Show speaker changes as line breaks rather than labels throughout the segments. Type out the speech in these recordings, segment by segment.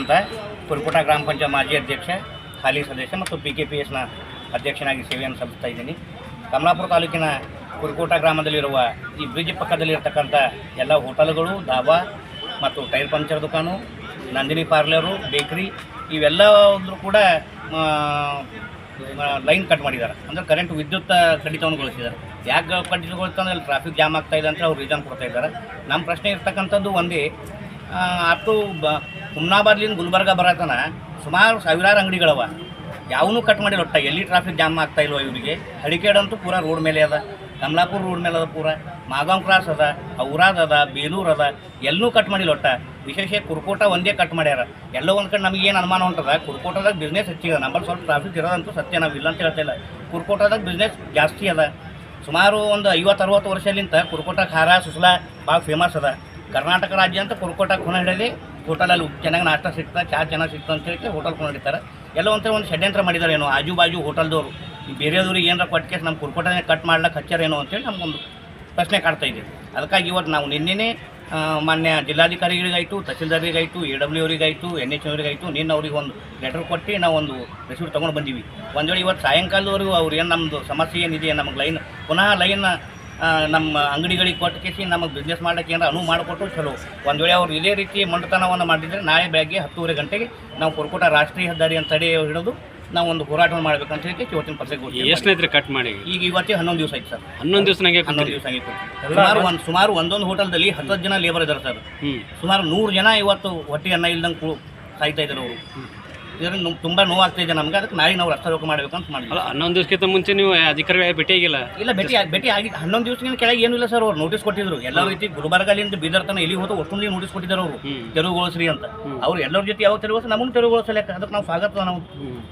ಅಂತ ಕುರುಕುಟ ಗ್ರಾಮ ಪಂಚಾಯತ್ ಮಾಜಿ ಅಧ್ಯಕ್ಷ ಹಾಲಿ ಸದಸ್ಯ ಮತ್ತು ಬಿ ಕೆ ಪಿ ಎಸ್ನ ಅಧ್ಯಕ್ಷನಾಗಿ ಸೇವೆಯನ್ನು ಸಲ್ಲಿಸ್ತಾ ಇದ್ದೀನಿ. ಕಮಲಾಪುರ ತಾಲೂಕಿನ ಕುರುಕೋಟ ಗ್ರಾಮದಲ್ಲಿರುವ ಈ ಬ್ರಿಡ್ಜ್ ಪಕ್ಕದಲ್ಲಿರ್ತಕ್ಕಂಥ ಎಲ್ಲ ಹೋಟೆಲ್ಗಳು ಧಾಬಾ ಮತ್ತು ಟೈರ್ ಪಂಚರ್ ದುಕಾನು ನಂದಿನಿ ಪಾರ್ಲರು ಬೇಕ್ರಿ ಇವೆಲ್ಲದ್ರೂ ಕೂಡ ಲೈನ್ ಕಟ್ ಮಾಡಿದ್ದಾರೆ. ಅಂದರೆ ಕರೆಂಟ್ ವಿದ್ಯುತ್ ಕಡಿತಗೊಳಿಸಿದ್ದಾರೆ ಯಾಕೆ ಕಡಿತಗೊಳಿಸ್ತಂದ್ರೆ ಅಲ್ಲಿ ಟ್ರಾಫಿಕ್ ಜಾಮ್ ಆಗ್ತಾ ಇದೆ ಅಂತ ಅವ್ರು ರೀಸನ್ ಕೊಡ್ತಾ ಇದ್ದಾರೆ. ನಮ್ಮ ಪ್ರಶ್ನೆ ಇರ್ತಕ್ಕಂಥದ್ದು ಒಂದೇ ಆ, ಅಷ್ಟು ಬ ಹುಮ್ನಾಬಾದ್ಲಿಂದ ಗುಲ್ಬರ್ಗ ಬರತನ ಸುಮಾರು ಸಾವಿರಾರು ಅಂಗಡಿಗಳವ. ಯಾವನೂ ಕಟ್ ಮಾಡಿಲ್ಲ ಒಟ್ಟ ಎಲ್ಲಿ ಟ್ರಾಫಿಕ್ ಜಾಮ್ ಆಗ್ತಾ ಇಲ್ವ ಇವರಿಗೆ ಹಡಿಕೇಡಂತೂ ಪೂರ ರೋಡ್ ಮೇಲೆ ಅದ. ಕಮಲಾಪುರ ರೋಡ್ ಮೇಲೆ ಅದ ಪೂರ. ಮಾಗಾಂವ್ ಕ್ರಾಸ್ ಅದ ಔರಾದ್ ಅದ, ಬೇಲೂರು ಅದ. ಎಲ್ಲೂ ಕಟ್ ಮಾಡಿಲ್ಲ ಒಟ್ಟ. ವಿಶೇಷ ಕುರ್ಕೋಟ ಒಂದೇ ಕಟ್ ಮಾಡ್ಯಾರ. ಎಲ್ಲೋ ಒಂದು ಕಡೆ ನಮಗೇನು ಅನುಮಾನ ಹೊಂಟದ ಕುರ್ಕೋಟದಾಗ ಬಿಸ್ನೆಸ್ ಹೆಚ್ಚಿದೆ ನಂಬಲ್ ಸ್ವಲ್ಪ ಟ್ರಾಫಿಕ್ ಇರೋದಂತೂ ಸತ್ಯ. ನಾವು ಇಲ್ಲ ಅಂತ ಹೇಳ್ತಿಲ್ಲ ಕುರ್ಕೋಟದಾಗ ಬಿಸ್ನೆಸ್ ಜಾಸ್ತಿ ಅದ. ಸುಮಾರು ಒಂದು ಐವತ್ತು, ಅರವತ್ತು ವರ್ಷಲಿಂತ ಕುರ್ಕೋಟ ಖಾರ, ಸುಸ್ಲಾ ಭಾಳ ಫೇಮಸ್ ಅದ. ಕರ್ನಾಟಕ ರಾಜ್ಯ ಅಂತ ಕುರ್ಕೋಟ ಖುಣ ಹಿಡಿದು ಹೋಟೆಲಲ್ಲಿ ಚೆನ್ನಾಗಿ ನಾಷ್ಟ ಸಿಗ್ತಾ ಚಹಾ ಚೆನ್ನಾಗಿ ಸಿಗ್ತದೆ ಅಂತ ಹೇಳಿ ಹೋಟೆಲ್ ಕೊಂಡು ಹಿಡಿತಾರೆ ಎಲ್ಲ ಒಂಥರ ಒಂದು ಷಡ್ಯಂತ್ರ ಮಾಡಿದ್ದಾರೆ ಏನೋ ಆಜು ಬಾಜು ಹೋಟೆಲ್ದವರು. ಈ ಬೇರೆಯವ್ರಿಗೆ ಏನಾರ ಕೊಟ್ಟು ನಮ್ಮ ಕುರ್ಕೋಟನೇ ಕಟ್ ಮಾಡ್ಲಿಕ್ಕೆ ಹಚ್ಚಾರೇನೋ ಅಂತೇಳಿ ನಮಗೊಂದು ಪ್ರಶ್ನೆ ಕಾಡ್ತಾ ಇದೆ ಅದಕ್ಕಾಗಿ ಇವತ್ತು ನಾವು ನಿನ್ನೆ ಮಾನ್ಯ ಜಿಲ್ಲಾಧಿಕಾರಿಗಳಿಗಾಯಿತು ತಹಸೀಲ್ದಾರಿಗಾಯಿತು ಎ ಡಬ್ಲ್ಯೂ ಅವರಿಗಾಯಿತು ಎನ್ ಎಚ್ ಅವರಿಗಾಯಿತು, ನಿನ್ನ ಅವ್ರಿಗೆ ಒಂದು ಲೆಟರ್ ಕೊಟ್ಟು ನಾವು ಒಂದು ರಿಸೀಟ್ ತೊಗೊಂಡು ಬಂದೀವಿ. ಒಂದು ವೇಳೆ ಇವತ್ತು ಸಾಯಂಕಾಲದವರೆಗೂ ಅವ್ರು ಏನು ನಮ್ಮದು ಸಮಸ್ಯೆ ಏನಿದೆ, ನಮಗೆ ಲೈನ್ ಪುನಃ ಲೈನ್ ನಮ್ಮ ಅಂಗಡಿಗಳಿಗೆ ಕೊಟ್ಟು ಕೇಸಿ ನಮಗೆ ಬಿಸ್ನೆಸ್ ಮಾಡೋಕ್ಕೆ ಏನಾರ ಅನುವು ಮಾಡಿಕೊಟ್ಟು ಚಲೋ. ಒಂದು ವೇಳೆ ಅವರು ಇದೇ ರೀತಿ ಮಂಡತನವನ್ನು ಮಾಡಿದರೆ ನಾಳೆ ಬೆಳಗ್ಗೆ ಹತ್ತುವರೆ ಗಂಟೆಗೆ ನಾವು ಕೊರಕೋಟ ರಾಷ್ಟ್ರೀಯ ಹೆದ್ದಾರಿ ಅಂತ ತಡೆ ಹಿಡಿದು ನಾವು ಒಂದು ಹೋರಾಟವನ್ನು ಅಂತ ಹೇಳಿ ಇವತ್ತಿನ ಪತ್ರಿಕೆ
ಎಷ್ಟನೇತ್ರಿ ಕಟ್ ಮಾಡಿ
ಈಗ ಇವತ್ತೇ ಹನ್ನೊಂದು ದಿವಸ ಆಯ್ತು ಸರ್.
ಹನ್ನೊಂದು ದಿವಸನಾಗೆ
ಹನ್ನೊಂದು ದಿವಸ ಆಗಿತ್ತು ಸುಮಾರು ಒಂದು ಸುಮಾರು ಒಂದೊಂದು ಹೋಟೆಲ್ದಲ್ಲಿ ಹತ್ತತ್ತು ಜನ ಲೇಬರ್ ಇದ್ದಾರೆ ಸರ್. ಸುಮಾರು ನೂರು ಜನ ಇವತ್ತು ಹೊಟ್ಟೆ ಅನ್ನ ಇಲ್ದಂಗೆ ಸಾಯ್ತಾ ಇದ್ದಾರೆ ಅವರು. ಇದರಿಂದ ತುಂಬ ನೋವಾಗ್ತಿದೆ ನಮ್ಗೆ. ಅದಕ್ಕೆ ನಾಳೆ ನಾವು ರಸ್ತಾರೋಪ ಮಾಡಬೇಕು ಮಾಡಿದ್ವಿ.
ಅಲ್ಲ ಹನ್ನೊಂದು ದಿವಸಕ್ಕಿಂತ ಮುಂಚೆ ನೀವು ಅಧಿಕಾರಿಗಳ ಭೇಟಿ ಆಗಿಲ್ಲ
ಇಲ್ಲ ಭೇಟಿ ಭೇಟಿ ಆಗಿ ಹನ್ನೊಂದು ದಿವಸದಿಂದ ಕೆಳಗೆ ಏನು ಇಲ್ಲ ಸರ್ ಅವ್ರು. ನೋಟಿಸ್ ಕೊಟ್ಟಿದ್ರು. ಎಲ್ಲ ರೀತಿ ಗುಲ್ಬರ್ಗಲಿಂದ ಬೀದರ್ ತನ ಎಲ್ಲಿ ಹೋದ ಒಟ್ಟು ನೋಟಿಸ್ ಕೊಟ್ಟಿದ್ದಾರೆ ಅವರು. ತೆರವುಗೊಳಿಸ್ರಿ ಅಂತ. ಅವ್ರು ಎಲ್ಲರ ಜೊತೆ ಯಾವಾಗ ತೆರವುಗೊಳಿಸ ನಮಗೂ ತೆರವುಗೊಳಿಸಲಿಕ್ಕೆ ಅದಕ್ಕೆ ನಾವು ಸ್ವಾಗತ ನಾವು.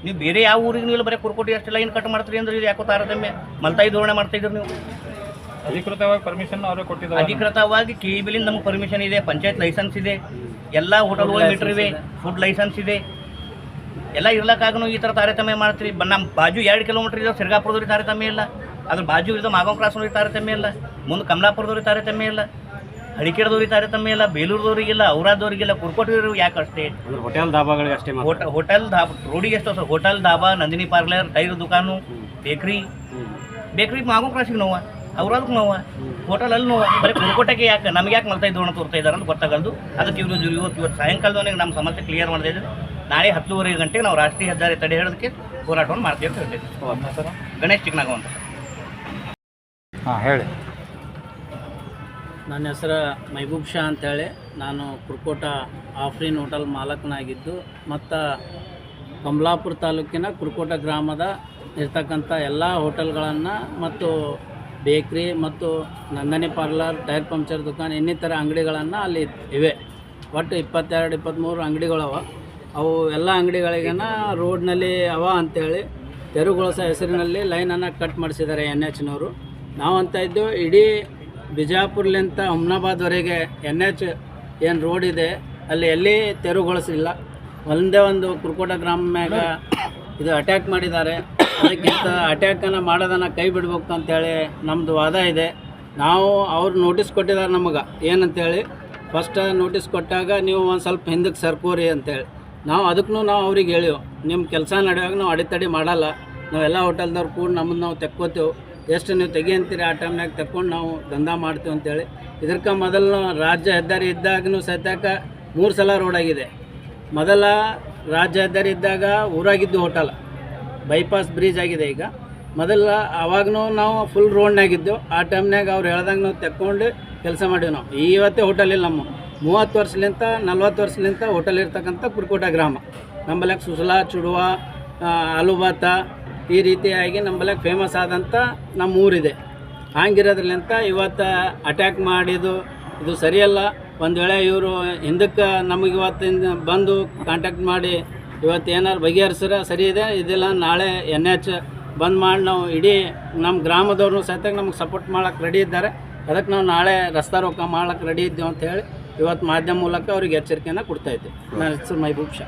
ನೀವು ಬೇರೆ ಯಾವ ಊರಿಗೆ ನೀವು ಬರೀ ಕುರ್ಕೋಟಿ ಅಷ್ಟೆಲ್ಲ ಲೈನ್ ಕಟ್ ಮಾಡ್ತೀರಿ ಅಂದ್ರೆ ಇದು ಯಾಕೋ ತಾರತಮ್ಯ? ಮಲ್ತಾಯಿ ಧೋರಣೆ ಮಾಡ್ತಾ ಇದ್ರು ನೀವು.
ಅಧಿಕೃತವಾಗಿ ಪರ್ಮಿಷನ್ ಅವರೇ ಕೊಟ್ಟಿದ್ದಾರೆ.
ಅಧಿಕೃತವಾಗಿ ಕೆ ಇ ಬಿಲಿಂದ ನಮಗೆ ಪರ್ಮಿಷನ್ ಇದೆ. ಪಂಚಾಯತ್ ಲೈಸೆನ್ಸ್ ಇದೆ. ಎಲ್ಲ ಹೋಟೆಲ್ಗಳು ಮೀಟರ್ ಇವೆ. ಫುಡ್ ಲೈಸೆನ್ಸ್ ಇದೆ. ಎಲ್ಲ ಇರ್ಲಕ್ಕಾಗೂ ಈ ಥರ ತಾರತಮ್ಯ ಮಾಡ್ತೀರಿ ಬ- ನಮ್ಮ ಬಾಜು ಎರಡು ಕಿಲೋಮೀಟರ್ ಇದ್ದಾವೆ ಸಿರ್ಗಾಪುರದವ್ರಿ ತಾರತಮ್ಯ ಇಲ್ಲ. ಅದ್ರ ಬಾಜು ಇದ್ದ ಮಾಗೋ ಕ್ರಾಸ್ನವ್ರಿಗೆ ತಾರತಮ್ಯ ಇಲ್ಲ. ಮುಂದೆ ಕಮಲಾಪುರದವ್ರಿಗೆ ತಾರತಮ್ಯ ಇಲ್ಲ. ಹಳಿಕೆರದವ್ರಿಗೆ ತಾರತಮ್ಯ ಇಲ್ಲ. ಬೇಲೂರದವ್ರಿಗಿಲ್ಲ ಔರಾದವ್ರಿಗಿಲ್ಲ ಕುರ್ಕೋಟಿವ್ರಿಗೆ ಯಾಕೆ ಅಷ್ಟೇ?
ಹೋಟೆಲ್ ಧಾಬಾಗಳಿಗೆ ಅಷ್ಟೇ
ಹೋಟ ಹೋಟೆಲ್ ಧಾಬಾ ರೋಡಿಗೆ ಎಷ್ಟು sir hotel dhaba Nandini parlour tyre ದುಕಾನು bakery bakery ಮಾಗೋ ಕ್ರಾಸಿಗೆ ನೋವ? ಅವ್ರದಕ್ಕೆ ನೋವ? ಹೋಟೆಲ್ ಅಲ್ಲಿ ನೋವ? ಬರೀ ಕುರ್ಕೋಟೆಗೆ ಯಾಕೆ? ನಮ್ಗೆ ಯಾಕೆ ಮಲ್ತಾ ಇದ್ದು ತೋರ್ತಾ ಇದ್ದಾರೆ ಅಂತ ಗೊತ್ತಾಗಲ್ದು. ಅದಕ್ಕೆ ಇವರು ಇವತ್ತು ಇವತ್ತು ಸಾಯಂಕಾಲದವನಿಗೆ ನಮ್ಮ ಸಮಸ್ಯೆ ಕ್ಲಿಯರ್ ಮಾಡ್ತಾ ಇದ್ರು. ನಾಳೆ ಹತ್ತುವರೆ ಗಂಟೆಗೆ ನಾವು ರಾಷ್ಟ್ರೀಯ ಹೆದ್ದಾರಿ ತಡೆ ಹಿಡಿದಕ್ಕೆ ಹೋರಾಟವನ್ನು ಮಾಡ್ತೀವಿ ಅಂತ ಹೇಳ್ತೀವಿ. ಗಣೇಶ್ ಚಿಕ್ಕನಾಗ ಅಂತ
ಹಾಂ ಹೇಳಿ.
ನನ್ನ ಹೆಸರು ಮೈಬೂಬ್ ಶಾ ಅಂತೇಳಿ. ನಾನು ಕುರ್ಕೋಟ ಆಫ್ರೀನ್ ಹೋಟೆಲ್ ಮಾಲಕನಾಗಿದ್ದು ಮತ್ತು ಕಮಲಾಪುರ ತಾಲೂಕಿನ ಕುರ್ಕೋಟ ಗ್ರಾಮದ ಇರ್ತಕ್ಕಂಥ ಎಲ್ಲ ಹೋಟೆಲ್ಗಳನ್ನು ಮತ್ತು ಬೇಕ್ರಿ ಮತ್ತು ನಂದನಿ ಪಾರ್ಲರ್ ಟೈರ್ ಪಂಕ್ಚರ್ ದುಕಾನ್ ಇನ್ನಿತರ ಅಂಗಡಿಗಳನ್ನು ಅಲ್ಲಿ ಇವೆ. ಒಟ್ಟು ಇಪ್ಪತ್ತೆರಡು ಇಪ್ಪತ್ತ್ಮೂರು ಅಂಗಡಿಗಳವ. ಅವು ಎಲ್ಲ ರೋಡ್ ರೋಡ್ನಲ್ಲಿ ಅವ ಅಂತೇಳಿ ತೆರವುಗೊಳಿಸೋ ಹೆಸರಿನಲ್ಲಿ ಲೈನನ್ನು ಕಟ್ ಮಾಡಿಸಿದ್ದಾರೆ ಎನ್ ಎಚ್ನವರು ನಾವು ಅಂತ ಇದ್ದು ಇಡೀ ಬಿಜಾಪುರ್ಲಿಂತ ಹುಮ್ನಾಬಾದ್ವರೆಗೆ ಎನ್ ಎಚ್ ಏನು ರೋಡ್ ಇದೆ, ಅಲ್ಲಿ ಎಲ್ಲಿ ತೆರವುಗೊಳಿಸಿಲ್ಲ. ಒಂದೇ ಒಂದು ಕುರ್ಕೋಟ ಗ್ರಾಮ ಮ್ಯಾಗ ಇದು ಅಟ್ಯಾಕ್ ಮಾಡಿದ್ದಾರೆ. ಅದಕ್ಕಿಂತ ಅಟ್ಯಾಕನ್ನು ಮಾಡೋದನ್ನು ಕೈ ಬಿಡ್ಬೇಕು ಅಂತೇಳಿ ನಮ್ಮದು ವಾದ ಇದೆ. ನಾವು ಅವ್ರು ನೋಟಿಸ್ ಕೊಟ್ಟಿದ್ದಾರೆ ನಮಗೆ. ಏನಂತೇಳಿ? ಫಸ್ಟ್ ನೋಟಿಸ್ ಕೊಟ್ಟಾಗ ನೀವು ಒಂದು ಸ್ವಲ್ಪ ಹಿಂದಕ್ಕೆ ಸರ್ಕೋರಿ ಅಂತೇಳಿ. ನಾವು ಅದಕ್ಕೂ ನಾವು ಅವ್ರಿಗೆ ಹೇಳಿವು ನಿಮ್ಮ ಕೆಲಸ ನಡೆಯುವಾಗ ನಾವು ಅಡೆತಡೆ ಮಾಡಲ್ಲ. ನಾವೆಲ್ಲ ಹೋಟೆಲ್ದವ್ರು ಕೂಡ ನಮ್ಮನ್ನು ನಾವು ತೆಕ್ಕೋತೇವೆ. ಎಷ್ಟು ನೀವು ತೆಗಿ ಅಂತೀರಿ ಆ ಟೈಮ್ನಾಗ ತಕ್ಕೊಂಡು ನಾವು ದಂಧ ಮಾಡ್ತೀವಿ ಅಂತೇಳಿ. ಇದಕ್ಕೆ ಮೊದಲು ರಾಜ್ಯ ಹೆದ್ದಾರಿ ಇದ್ದಾಗೂ ಸತ್ಯಾಕ ಮೂರು ಸಲ ರೋಡ್ ಆಗಿದೆ. ಮೊದಲ ರಾಜ್ಯ ಹೆದ್ದಾರಿ ಇದ್ದಾಗ ಊರಾಗಿದ್ದು ಹೋಟೆಲ್ ಬೈಪಾಸ್ ಬ್ರಿಡ್ಜ್ ಆಗಿದೆ ಈಗ. ಮೊದಲ ಆವಾಗೂ ನಾವು ಫುಲ್ ರೋಡ್ನಾಗಿದ್ದು ಆ ಟೈಮ್ನಾಗ ಅವ್ರು ಹೇಳ್ದಂಗೆ ನಾವು ತೆಕ್ಕೊಂಡು ಕೆಲಸ ಮಾಡೀವಿ ನಾವು. ಇವತ್ತೇ ಹೋಟೆಲ್ ಇಲ್ಲ ನಮ್ಮ. ಮೂವತ್ತು ವರ್ಷಲಿಂತ ನಲ್ವತ್ತು ವರ್ಷಲಿಂತ ಹೋಟೆಲ್ ಇರ್ತಕ್ಕಂಥ ಕುರ್ಕೋಟ ಗ್ರಾಮ. ನಂಬಲಕ್ಕೆ ಸುಸಲ ಚುಡುವ ಆ, ಆಲೂಬಾತ ಈ ರೀತಿಯಾಗಿ ನಂಬಲಕ್ಕೆ ಫೇಮಸ್ ಆದಂಥ ನಮ್ಮ ಊರಿದೆ ಹಂಗಿರೋದ್ರಲಿಂತ ಇವತ್ತು ಅಟ್ಯಾಕ್ ಮಾಡಿದ್ದು ಇದು ಸರಿಯಲ್ಲ. ಒಂದು ವೇಳೆ ಇವರು ಹಿಂದಕ್ಕೆ ನಮಗೆ ಇವತ್ತಿಂದ ಬಂದು ಕಾಂಟ್ಯಾಕ್ಟ್ ಮಾಡಿ ಇವತ್ತು ಏನಾರು ಬಗೆಹರಿಸ್ರೆ ಸರಿ ಇದೆ ಇದೆಲ್ಲ ನಾಳೆ ಎನ್ ಎಚ್ ಬಂದ್ ಮಾಡಿ ನಾವು ಇಡೀ ನಮ್ಮ ಗ್ರಾಮದವ್ರನ್ನೂ ಸಹಿತ ನಮಗೆ ಸಪೋರ್ಟ್ ಮಾಡೋಕ್ಕೆ ರೆಡಿ ಇದ್ದಾರೆ. ಅದಕ್ಕೆ ನಾವು ನಾಳೆ ರಸ್ತಾ ರೋಕ ಮಾಡೋಕ್ಕೆ ರೆಡಿ ಇದ್ದೇವೆ ಅಂತ ಹೇಳಿ ಇವತ್ತು ಮಾಧ್ಯಮ ಮೂಲಕ ಅವ್ರಿಗೆ ಎಚ್ಚರಿಕೆಯನ್ನು ಕೊಡ್ತಾ ಇದ್ದೆ. ನನ್ನ ಹೆಸರು ಮೈಬೂಬ್ ಶಾ.